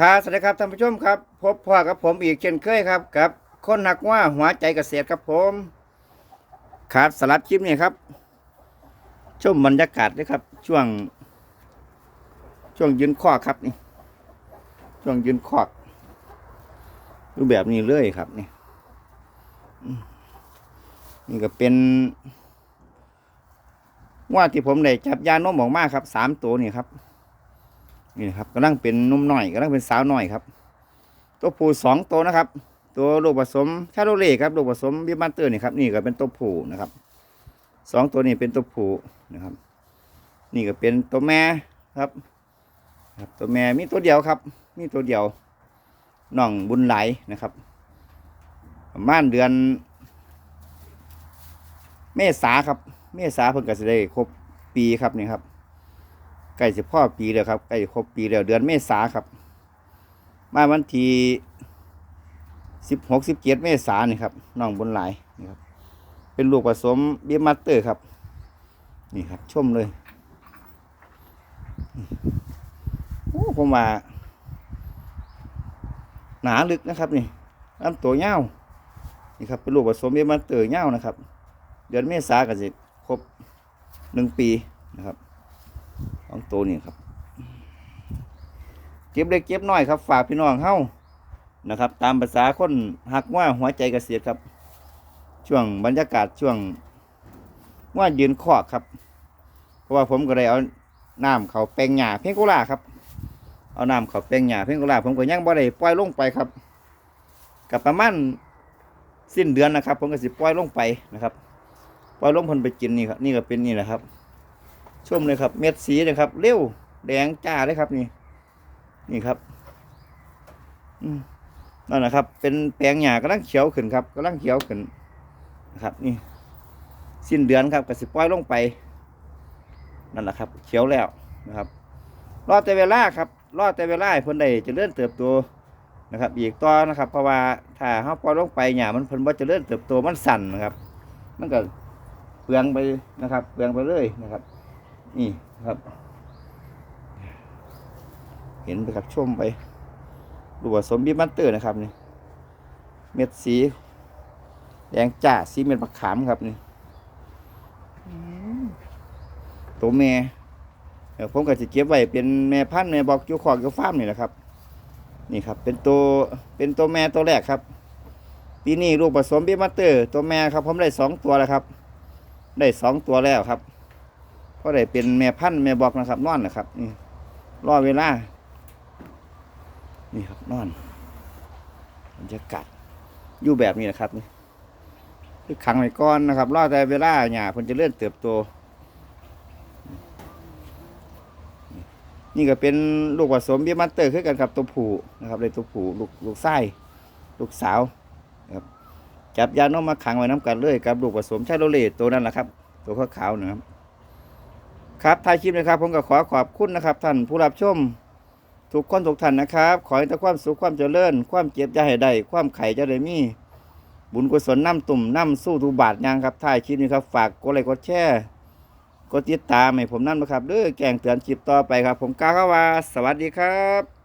ครับสวัสดีครับท่านผู้ชมครับ พบพ่อกับผมอีกเช่นเคยครับกับคนหักว่าหัวใจเกษตรครับผมครับสลับคลิปนี้ครับชมบรรยากาศด้วยครับ ช่วง ช่วงยืนคอกครับนี่ ช่วงยืนคอกรูปแบบนี้เลยครับนี่นี่ก็เป็นว่าที่ผมได้จับยานมออกมาครับสามตัวนี่ครับ นี่นะครับกำลังเป็นนุ่มหน่อยกำลังเป็นสาวหน่อยครับ ตัวผู้สองตัวนะครับ ตัวลูกผสมชาโรเล่ครับลูกผสมบิบันเตอร์นี่ครับนี่ก็เป็นตัวผู้นะครับสองตัวนี้เป็นตัวผู้นะครับ นี่ก็เป็นตัวแม่ครับ ครับตัวแม่มีตัวเดียวครับ มีตัวเดียวน้องบุญไหลนะครับประมาณเดือน เมษาครับ เมษาเพิ่งก็จะได้ครบปีครับนี่ครับ ใกล้จะพ่อปีแล้วครับใกล้จะครบปีแล้วเดือนเมษาครับ มาวันที่สิบหกสิบเจ็ดเมษานี่ครับน้องบนหลายนี่ครับ เป็นลูกผสมเบียมัตเตอร์ครับ นี่ครับชมเลยโอ้ผมว่าหนาลึกนะครับนี่ลำตัวเงานี่ครับเป็นลูกผสมเบียมัตเตอร์เงานะครับ เดือนเมษาก็จะครบหนึ่งปีนะครับ องตัวนี้ครับ เก็บเล็กเก็บน้อยครับ ฝากพี่น้องเฮ้านะครับ ตามภาษาคนหักว่าหัวใจเกษตรครับ ช่วงบรรยากาศช่วงว่ายืนคอกครับ เพราะว่าผมก็ได้เอาน้ำเขาแปลงหญ้าเพ่งกุลาครับ เอาน้ำเขาแปลงหญ้าเพ่งกุลาผมก็ยังบ่ได้ปล่อยลงไปครับกับประมาณสิ้นเดือนนะครับ ผมก็สิปล่อยลงไปนะครับ ปล่อยลงพันไปกินนี่ครับ นี่ก็เป็นนี่แหละครับ ชมเลยครับ เม็ดสีนะครับ เร็ว แดงจ้าเลยครับ นี่ นี่ครับนั่นนะครับ เป็นแปลงหญ้ากำลังเขียวขึ้นครับกำลังเขียวขึ้นนะครับ นี่ สิ้นเดือนครับกระสิปล่อยลงไป นั่นแหละครับ เขียวแล้วนะครับ รอแต่เวลาครับ รอแต่เวลาเพิ่นได้จะเลื่อนเติบโตนะครับ อีกต่อนะครับ เพราะว่าถ้าเฮาปล่อยลงไปหญ้ามันเพิ่นบ่เจะเลื่อนเติบโตมันสั่นนะครับ มันก็เปลืองไปนะครับ เปลืองไปเลยนะครับ นี่ครับ เห็นไปครับชมไปดูผสมบีบันเตอร์นะครับนี่เม็ดสี แดงจ้าสีเม็ดมะขามครับนี่ตัวแม่ผมก็จะเก็บไว้เป็นแม่พันธุ์แม่บอกจูคอกจูฟาร์มนี่แหละครับ นี่ครับ เป็นตัวเป็นตัวแม่ตัวแรกครับปีนี้ลูกผสมบีบันเตอร์ ตัวแม่ครับ ผมได้สองตัวแล้วครับ ได้สองตัวแล้วครับ ก็ได้เป็นแม่พันธุ์แม่บอกนะครับ นอนนะครับ นี่รอเวลา นี่ครับนอนบรรยากาศอยู่แบบนี้นะครับนี่คือขังไว้ก่อนนะครับรอแต่เวลาหญ้าเพิ่นจะเลื่อนเติบโต นี่ก็เป็นลูกผสมเบียมันเตอร์คือกันกับตัวผู้นะครับเลยตัวผู้ลูกลูกไส้ลูกสาวนะครับจับยาโนมมาขังไว้น้ำกันเลยกับลูกผสมชาโรเลตตัวนั้นแหละครับ ตัวขาวๆนะครับ ครับท้ายคลิปนะครับ ผมก็ขอขอบคุณนะครับ ท่านผู้รับชมทุกคนทุกท่านนะครับ ขอให้แต่ความสุขความเจริญ ความเจ็บจะให้ได้ความไข่จะได้มี บุญกุศลน้ำตุ่มน้ำสู้ทุบาทยางครับท้ายคลิปนี้ครับ ฝากกดไลค์กดแชร์กดติดตามให้ผมนั่นนะครับเด้อแกงเตือนคลิปต่อไปครับ ผมกล่าวคำว่าสวัสดีครับ